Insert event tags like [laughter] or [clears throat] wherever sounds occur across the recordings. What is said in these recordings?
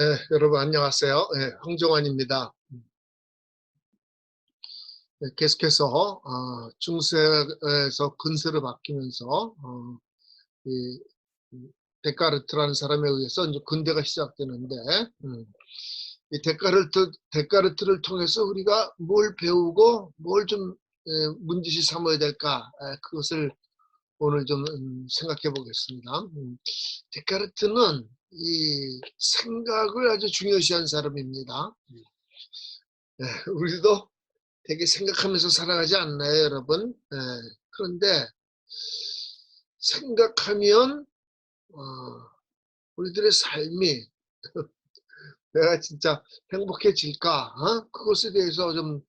네, 여러분 안녕하세요. 네, 황정환입니다. 네, 계속해서 어, 중세에서 근세로 바뀌면서 어, 이, 데카르트라는 사람에 의해서 이제 근대가 시작되는데 음, 이 데카르트 데카르트를 통해서 우리가 뭘 배우고 뭘좀 문제시 삼아야 될까 에, 그것을 오늘 좀 음, 생각해 보겠습니다. 음, 데카르트는 이 생각을 아주 중요시한 사람입니다. 네, 우리도 되게 생각하면서 살아가지 않나요, 여러분? 네, 그런데 생각하면 어, 우리들의 삶이 [laughs] 내가 진짜 행복해질까? 어? 그것에 대해서 좀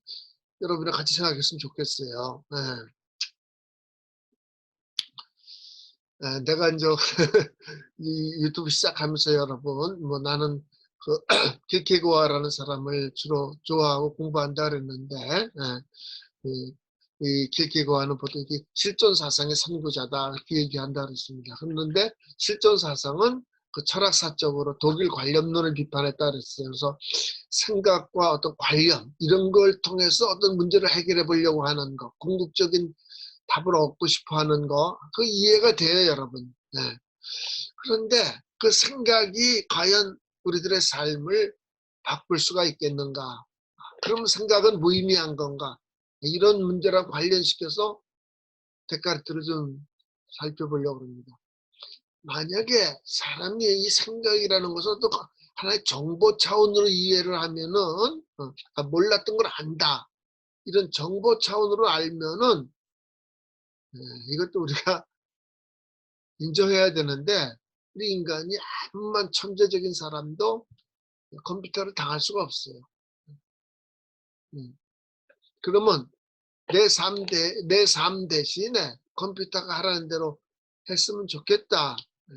여러분이랑 같이 생각했으면 좋겠어요. 네. 내가 이제 [laughs] 이 유튜브 시작하면서 여러분 뭐 나는 그 [clears throat] 길케고아라는 사람을 주로 좋아하고 공부한다 그랬는데 이, 이 길케고아는 보통 실존 사상의 선구자다 이렇게 얘기한다 그랬습니다. 그런데 실존 사상은 그 철학사적으로 독일 관념론을 비판했다 그랬어요. 그래서 생각과 어떤 관념 이런 걸 통해서 어떤 문제를 해결해 보려고 하는 것, 궁극적인 답을 얻고 싶어 하는 거, 그 이해가 돼요, 여러분. 네. 그런데 그 생각이 과연 우리들의 삶을 바꿀 수가 있겠는가? 그럼 생각은 무의미한 건가? 이런 문제랑 관련시켜서 데카르트를 좀 살펴보려고 합니다. 만약에 사람이 이 생각이라는 것을 또 하나의 정보 차원으로 이해를 하면은, 어, 아, 몰랐던 걸 안다. 이런 정보 차원으로 알면은 예, 이것도 우리가 [laughs] 인정해야 되는데 우리 인간이 아무만 천재적인 사람도 컴퓨터를 당할 수가 없어요. 음. 그러면 내 삶 대, 내 삶 대신에 컴퓨터가 하라는 대로 했으면 좋겠다. 예.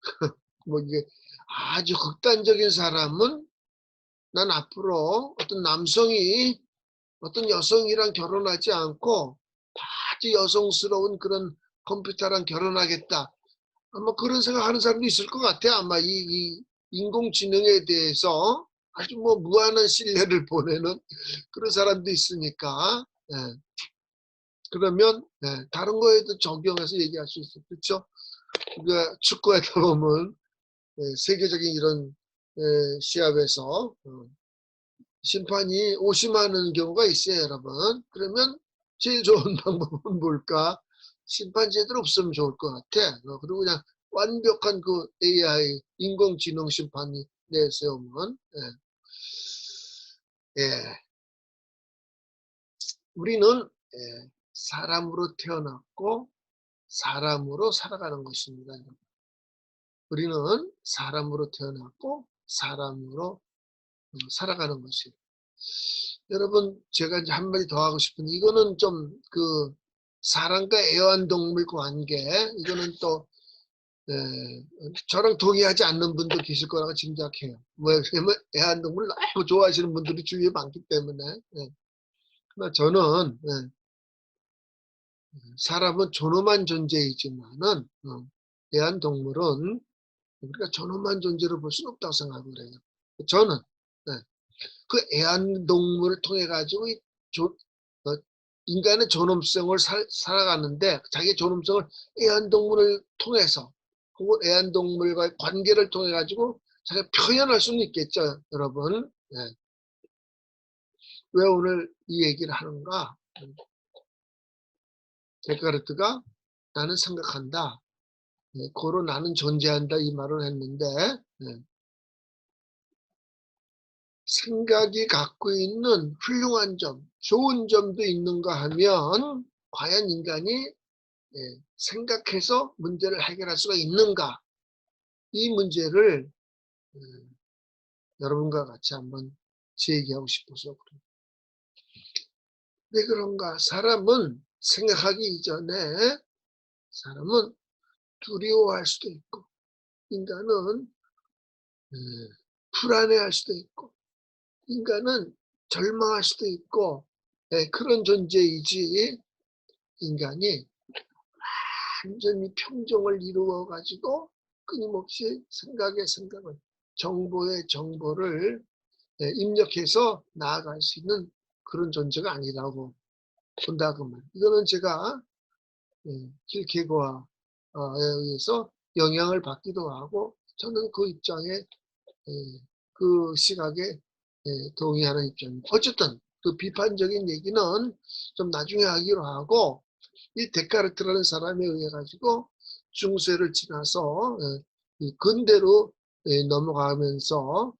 [laughs] 뭐 이게 아주 극단적인 사람은 난 앞으로 어떤 남성이 어떤 여성이랑 결혼하지 않고 아주 여성스러운 그런 컴퓨터랑 결혼하겠다. 아마 그런 생각하는 사람도 있을 것 같아. 아마 이, 이 인공지능에 대해서 아주 뭐 무한한 신뢰를 보내는 그런 사람도 있으니까. 예. 그러면 예, 다른 거에도 적용해서 얘기할 수 있어. 그렇죠? 그러니까 축구에다 보면 예, 세계적인 이런 예, 시합에서 어, 심판이 오심하는 경우가 있어요, 여러분. 그러면 제일 좋은 [laughs] 방법은 뭘까? 심판제들 없으면 좋을 것 같아. 어, 그리고 그냥 완벽한 그 AI 인공지능 심판이 내세우면 예. 예. 우리는 예. 사람으로 태어났고 사람으로 살아가는 것입니다. 우리는 사람으로 태어났고 사람으로 어, 살아가는 것입니다. 여러분 제가 이제 한마디 더 하고 싶은 이거는 좀 그 사람과 애완동물 관계 이거는 또 에, 저랑 동의하지 않는 분도 계실 거라고 짐작해요. 왜냐면 애완동물 너무 좋아하시는 분들이 주위에 많기 때문에. 예. 그러나 저는 예, 사람은 존엄한 존재이지만은 어, 애완동물은 우리가 존엄한 존재로 볼 수는 없다고 생각을 해요. 저는 예, 그 애완동물을 통해 가지고 어, 인간의 존엄성을 살, 살아가는데 자기 존엄성을 애완동물을 통해서 혹은 애완동물과의 관계를 통해 가지고 자기가 표현할 수는 있겠죠 여러분 네. 왜 오늘 이 얘기를 하는가 데카르트가 나는 생각한다 네, 고로 나는 존재한다 이 말을 했는데 네. 생각이 갖고 있는 훌륭한 점, 좋은 점도 있는가 하면 과연 인간이 예, 생각해서 문제를 해결할 수가 있는가? 이 문제를 음, 여러분과 같이 한번 제기하고 싶어서 그래요. 왜 그런가? 사람은 생각하기 이전에 사람은 두려워할 수도 있고 인간은 예, 불안해할 수도 있고 인간은 절망할 수도 있고 네, 그런 존재이지 인간이 완전히 평정을 이루어 가지고 끊임없이 생각에 생각을 정보의 정보를 예, 입력해서 나아갈 수 있는 그런 존재가 아니라고 본다 그 말. 이거는 제가 예, 킬케고아에 의해서 영향을 받기도 하고 저는 그 입장에 예, 그 시각에 예, 동의하는 입장입니다. 어쨌든 그 비판적인 얘기는 좀 나중에 하기로 하고 이 데카르트라는 사람에 의해 가지고 중세를 지나서 예, 이 근대로 예, 넘어가면서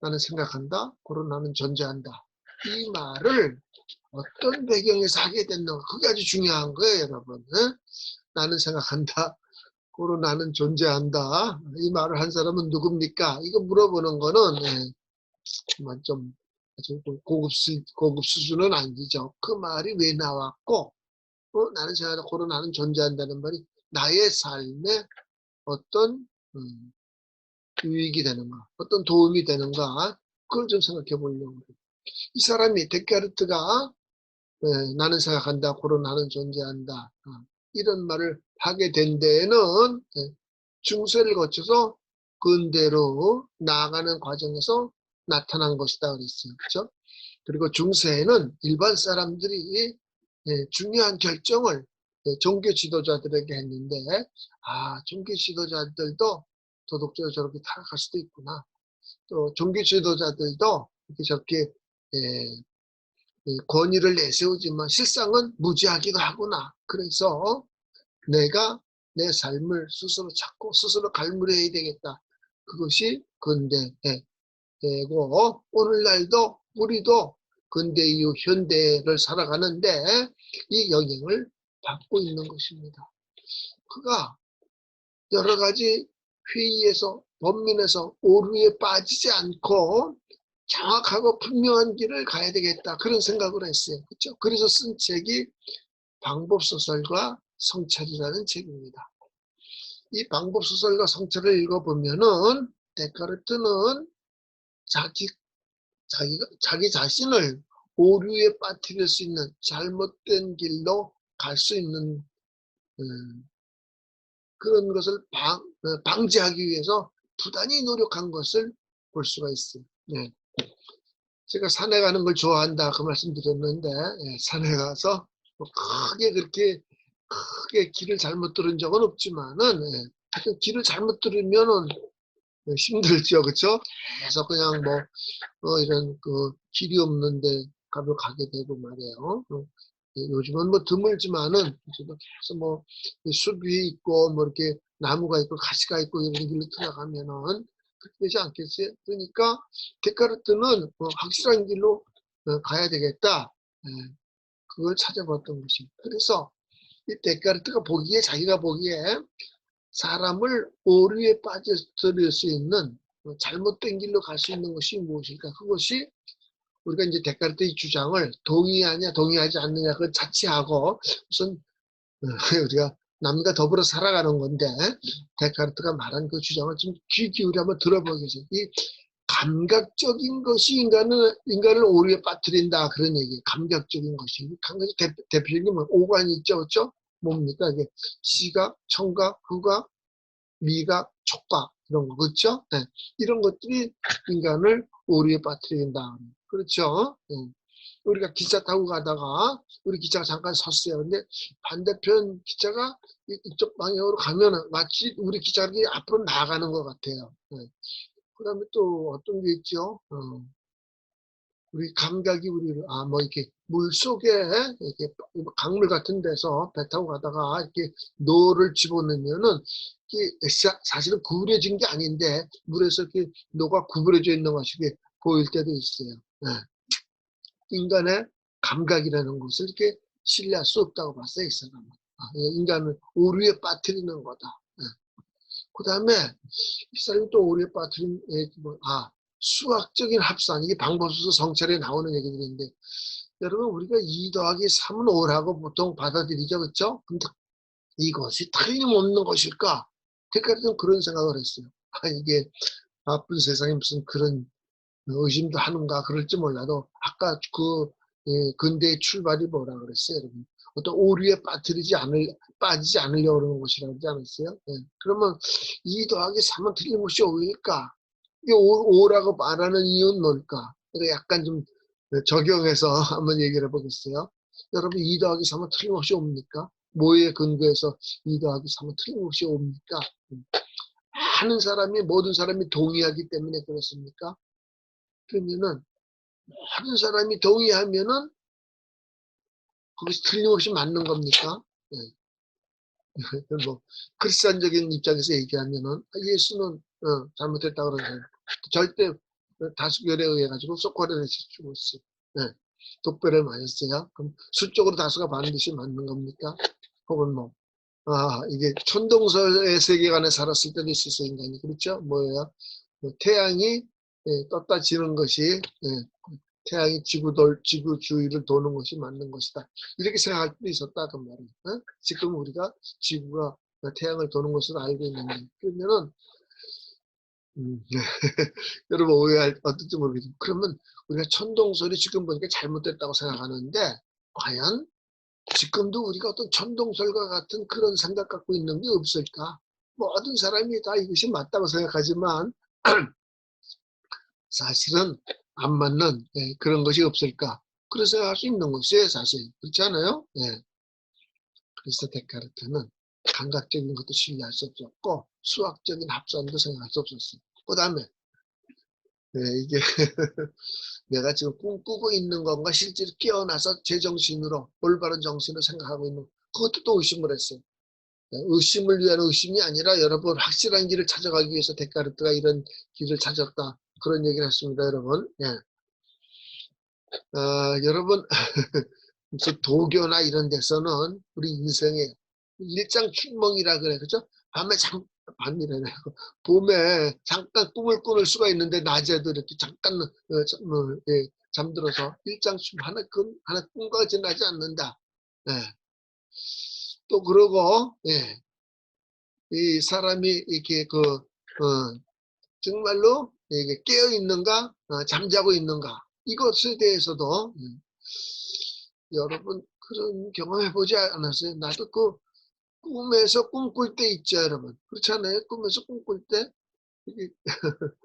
나는 생각한다. 고로 나는 존재한다. 이 말을 어떤 배경에서 하게 됐는가 그게 아주 중요한 거예요 여러분 예? 나는 생각한다 고로 나는 존재한다 이 말을 한 사람은 누굽니까 이거 물어보는 거는 예, 정말 좀 아주 좀 고급, 수, 고급 수준은 아니죠 그 말이 왜 나왔고 어, 나는 고로 나는 존재한다는 말이 나의 삶에 어떤 음, 유익이 되는가 어떤 도움이 되는가 그걸 좀 생각해 보려고 해요. 이 사람이 데카르트가 예, 나는 생각한다, 고로 나는 존재한다. 어, 이런 말을 하게 된 데에는 예, 중세를 거쳐서 근대로 나아가는 과정에서 나타난 것이다 그랬어요. 그렇죠? 그리고 중세에는 일반 사람들이 예, 중요한 결정을 예, 종교 지도자들에게 했는데 아 종교 지도자들도 도덕적으로 저렇게 타락할 수도 있구나. 또 종교 지도자들도 이렇게 저렇게 예, 이 권위를 내세우지만 실상은 무지하기도 하구나. 그래서 내가 내 삶을 스스로 찾고 스스로 갈무리해야 되겠다. 그것이 근대 되고 오늘날도 우리도 근대 이후 현대를 살아가는데 이 영향을 받고 있는 것입니다. 그가 여러 가지 회의에서 범민에서 오류에 빠지지 않고 정확하고 분명한 길을 가야 되겠다 그런 생각을 했어요. 그렇죠? 그래서 쓴 책이 방법소설과 성찰이라는 책입니다. 이 방법소설과 성찰을 읽어보면은 데카르트는 자기 자기가 자기 자신을 오류에 빠뜨릴 수 있는 잘못된 길로 갈 수 있는 음, 그런 것을 방, 어, 방지하기 위해서 부단히 노력한 것을 볼 수가 있어요. 네. 제가 산에 가는 걸 좋아한다 그 말씀 드렸는데 예, 산에 가서 뭐 크게 그렇게 크게 길을 잘못 들은 적은 없지만은 예, 길을 잘못 들으면은 힘들죠 그렇죠 그래서 그냥 뭐 어, 이런 그 길이 없는데 가면 가게 되고 말이에요 어, 예, 요즘은 뭐 드물지만은 계속 뭐 숲이 있고 뭐 이렇게 나무가 있고 가시가 있고 이런 길로 들어가면은 그렇게 되지 않겠어요? 그러니까 데카르트는 뭐 확실한 길로 어, 가야 되겠다. 예, 그걸 찾아봤던 것입니다. 그래서 이 데카르트가 보기에 자기가 보기에 사람을 오류에 빠져들일 수 있는 뭐 잘못된 길로 갈 수 있는 것이 무엇일까? 그것이 우리가 이제 데카르트의 주장을 동의하냐 동의하지 않느냐 자치하고 무슨 어, [laughs] 우리가 남과 더불어 살아가는 건데 데카르트가 말한 그 주장을 좀 귀 기울여 한번 들어보겠습니다. 이 감각적인 것이 인간을 인간을 오류에 빠뜨린다 그런 얘기. 감각적인 것이 감각적 대, 대표적인 뭐 오관이 있죠, 그렇죠? 뭡니까 이게 시각, 청각, 후각, 미각, 촉각 이런 거 그렇죠? 네. 이런 것들이 인간을 오류에 빠뜨린다. 그렇죠? 네. 우리가 기차 타고 가다가 우리 기차가 잠깐 섰어요. 근데 반대편 기차가 이쪽 방향으로 가면은 마치 우리 기차가 앞으로 나가는 것 같아요. 네. 그 다음에 또 어떤 게 있죠? 어. 우리 감각이 우리를, 아, 뭐 이렇게 물 속에 이렇게 강물 같은 데서 배 타고 가다가 이렇게 노를 집어넣으면은 사실은 구부려진 게 아닌데 물에서 이렇게 노가 구부려져 있는 것이 보일 때도 있어요. 네. 인간의 감각이라는 것을 이렇게 신뢰할 수 없다고 봤어요, 이 사람은. 아, 인간을 오류에 빠뜨리는 거다. 네. 그 다음에 이 사람이 또 오류에 빠뜨린, 뭐, 아, 수학적인 합산, 이게 방법수서 성찰에 나오는 얘기들인데, 여러분, 우리가 2 더하기 3은 5라고 보통 받아들이죠, 그렇죠? 근데 이것이 틀림없는 것일까? 그까지는 그런 생각을 했어요. 아, 이게 바쁜 세상에 무슨 그런 의심도 하는가 그럴지 몰라도 아까 그 예, 근대의 출발이 뭐라 그랬어요 여러분 어떤 오류에 빠뜨리지 않을 빠지지 않으려고 그러는 것이라고 하지 않았어요 예. 그러면 2 더하기 3은 틀림없이 5일까 이게 오, 오라고 말하는 이유는 뭘까? 그러니까 약간 좀 적용해서 [laughs] 한번 얘기를 해보겠어요. 여러분 2 더하기 3은 틀림없이 옵니까? 뭐에 근거해서 2 더하기 3은 틀림없이 옵니까? 음. 많은 사람이 모든 사람이 동의하기 때문에 그렇습니까? 그러면은 모든 사람이 동의하면은 거기서 틀림없이 맞는 겁니까? 네. [laughs] 뭐 크리스천적인 입장에서 얘기하면은 아, 예수는 어, 잘못했다 그러잖아요. 절대 다수결에 의해 가지고 소코렌에서 죽었어요. 네. 독별을 맞았어요. 그럼 수적으로 다수가 반드시 맞는 겁니까? 혹은 뭐, 아, 이게 천동설의 세계관에 살았을 때도 있었어, 인간이. 그렇죠? 뭐예요? 뭐 태양이 예, 떴다 지는 것이, 예, 태양이 지구 돌, 지구 주위를 도는 것이 맞는 것이다. 이렇게 생각할 수도 있었다, 그 말이에요. 어? 지금 우리가 지구가 태양을 도는 것으로 알고 있는데, 그러면은, 음, [laughs] 여러분 오해할 어떨지 모르겠지만, 그러면 우리가 천동설이 지금 보니까 잘못됐다고 생각하는데, 과연 지금도 우리가 어떤 천동설과 같은 그런 생각 갖고 있는 게 없을까? 모든 사람이 다 이것이 맞다고 생각하지만 [clears throat] 사실은 안 맞는 예, 그런 것이 없을까? 그래서 생각할 수 있는 것이에요, 사실. 그렇지 않아요? 예. 그래서 데카르트는 감각적인 것도 신뢰할 수 없었고 수학적인 합산도 생각할 수 없었어요. 그 다음에 네, 이게 [laughs] 내가 지금 꿈꾸고 있는 건가 실제로 깨어나서 제정신으로 올바른 정신을 생각하고 있는 그것도 또 의심을 했어요. 네, 의심을 위한 의심이 아니라 여러분 확실한 길을 찾아가기 위해서 데카르트가 이런 길을 찾았다. 그런 얘기를 했습니다, 여러분. 예. 어, 여러분 [laughs] 도교나 이런 데서는 우리 인생에 일장춘몽이라 그래, 그죠? 밤에 잠 밤이래요. [laughs] 봄에 잠깐 꿈을 꾸을 수가 있는데 낮에도 이렇게 잠깐 어, 참, 어, 예, 잠들어서 일장춤 하나 그 하나 꿈과 지나지 않는다. 예. 또 그러고 예. 이 사람이 이렇게 그 어, 정말로 이게 깨어 있는가 어, 잠자고 있는가 이것에 대해서도 예. 여러분 그런 경험해 보지 않았어요? 나도 그 꿈에서 꿈꿀 때 있죠, 여러분. 그렇잖아요. 꿈에서 꿈꿀 때 [laughs]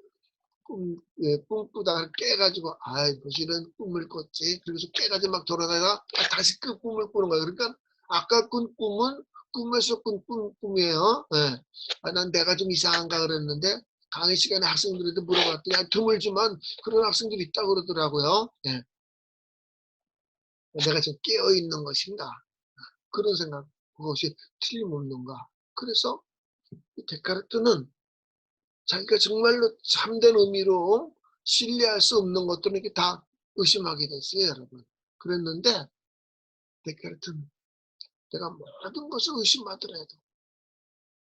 꿈, 예, 꿈꾸다가 깨가지고 아이 이런 꿈을 꿨지. 그래서 깨가지고 막 돌아다가 아, 다시 그 꿈을 꾸는 거예요. 그러니까 아까 꾼 꿈은 꿈에서 꾼 꿈, 꿈이에요. 예. 아, 난 내가 좀 이상한가 그랬는데 강의 시간에 학생들한테 물어봤더니 아, 드물지만 그런 학생들이 있다고 그러더라고요. 예. 내가 지금 깨어 있는 것인가 그런 생각 그것이 틀림없는가 그래서 데카르트는 자기가 정말로 참된 의미로 신뢰할 수 없는 것들은 이렇게 다 의심하게 됐어요 여러분 그랬는데 데카르트는 내가 모든 것을 의심하더라도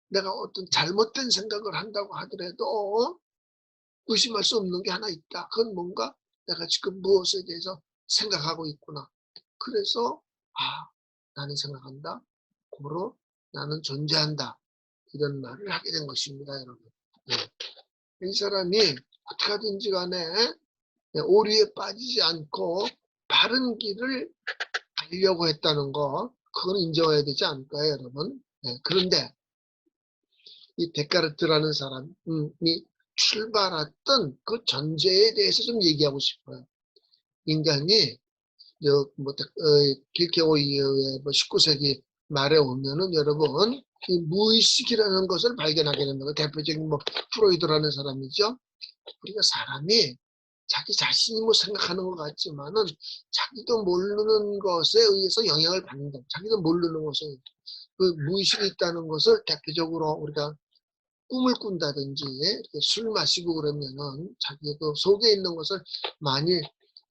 내가 어떤 잘못된 생각을 한다고 하더라도 의심할 수 없는 게 하나 있다. 그건 뭔가 내가 지금 무엇에 대해서 생각하고 있구나. 그래서 아 나는 생각한다. 고로 나는 존재한다. 이런 말을 하게 된 것입니다. 여러분. 네. 이 사람이 어떻게 하든지 간에 네, 오류에 빠지지 않고 바른 길을 가려고 했다는 거 그건 인정해야 되지 않을까요 여러분 네. 그런데 이 데카르트라는 사람이 출발했던 그 전제에 대해서 좀 얘기하고 싶어요. 인간이 뭐, 어, 길케오이의 뭐 19세기 말에 오면은 여러분 이 무의식이라는 것을 발견하게 됩니다. 대표적인 뭐 프로이드라는 사람이죠. 우리가 사람이 자기 자신이 뭐 생각하는 것 같지만은 자기도 모르는 것에 의해서 영향을 받는다. 자기도 모르는 것에 그 무의식이 있다는 것을 대표적으로 우리가 꿈을 꾼다든지 술 마시고 그러면은 자기 그 속에 있는 것을 많이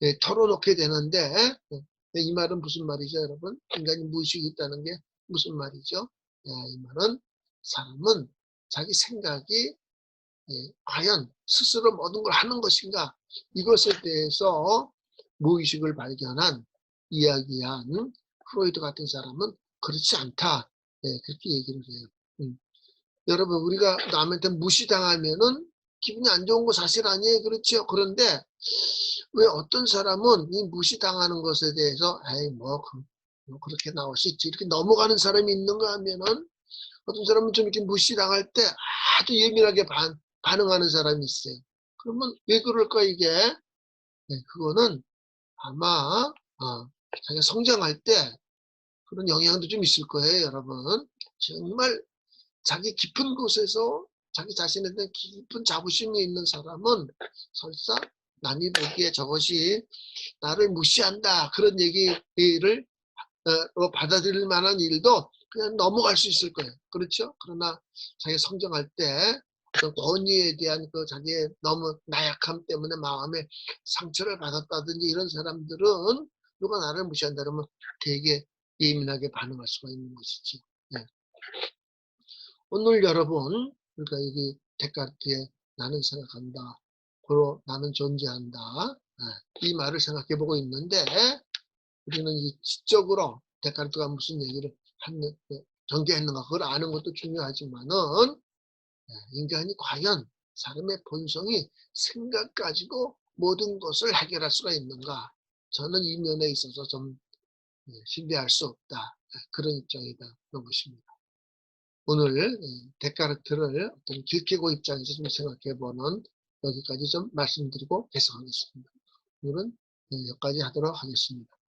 예, 털어놓게 되는데 예, 이 말은 무슨 말이죠 여러분? 인간이 무의식이 있다는 게 무슨 말이죠? 야, 이 말은 사람은 자기 생각이 예, 과연 스스로 모든 걸 하는 것인가 이것에 대해서 무의식을 발견한 이야기한 프로이드 같은 사람은 그렇지 않다 예, 그렇게 얘기를 해요. 음. 여러분 우리가 남한테 무시당하면은 기분이 안 좋은 거 사실 아니에요. 그렇죠. 그런데 왜 어떤 사람은 이 무시당하는 것에 대해서 에이 뭐, 그, 뭐 그렇게 나올 수 있지 이렇게 넘어가는 사람이 있는가 하면은 어떤 사람은 좀 이렇게 무시당할 때 아주 예민하게 반, 반응하는 사람이 있어요. 그러면 왜 그럴까 이게? 네, 그거는 아마 어, 자기가 성장할 때 그런 영향도 좀 있을 거예요, 여러분. 정말 자기 깊은 곳에서 자기 자신에 대한 깊은 자부심이 있는 사람은 설사 남이 보기에 저것이 나를 무시한다 그런 얘기를 어, 받아들일 만한 일도 그냥 넘어갈 수 있을 거예요. 그렇죠? 그러나 자기 성장할 때 권위에 대한 그 자기의 너무 나약함 때문에 마음에 상처를 받았다든지 이런 사람들은 누가 나를 무시한다 그러면 되게 예민하게 반응할 수가 있는 것이지. 네. 오늘 여러분, 그러니까 여기 데카르트의 나는 생각한다. 고로 나는 존재한다. 네. 이 말을 생각해 보고 있는데, 우리는 이 지적으로 데카르트가 무슨 얘기를 하는, 전개했는가, 그걸 아는 것도 중요하지만은, 네, 인간이 과연 사람의 본성이 생각 가지고 모든 것을 해결할 수가 있는가? 저는 이 면에 있어서 좀 예, 신뢰할 수 없다. 예, 그런 입장이다. 그런 것입니다. 오늘 예, 데카르트를 어떤 길케고 입장에서 좀 생각해보는 여기까지 좀 말씀드리고 계속하겠습니다. 오늘은 여기까지 하도록 하겠습니다.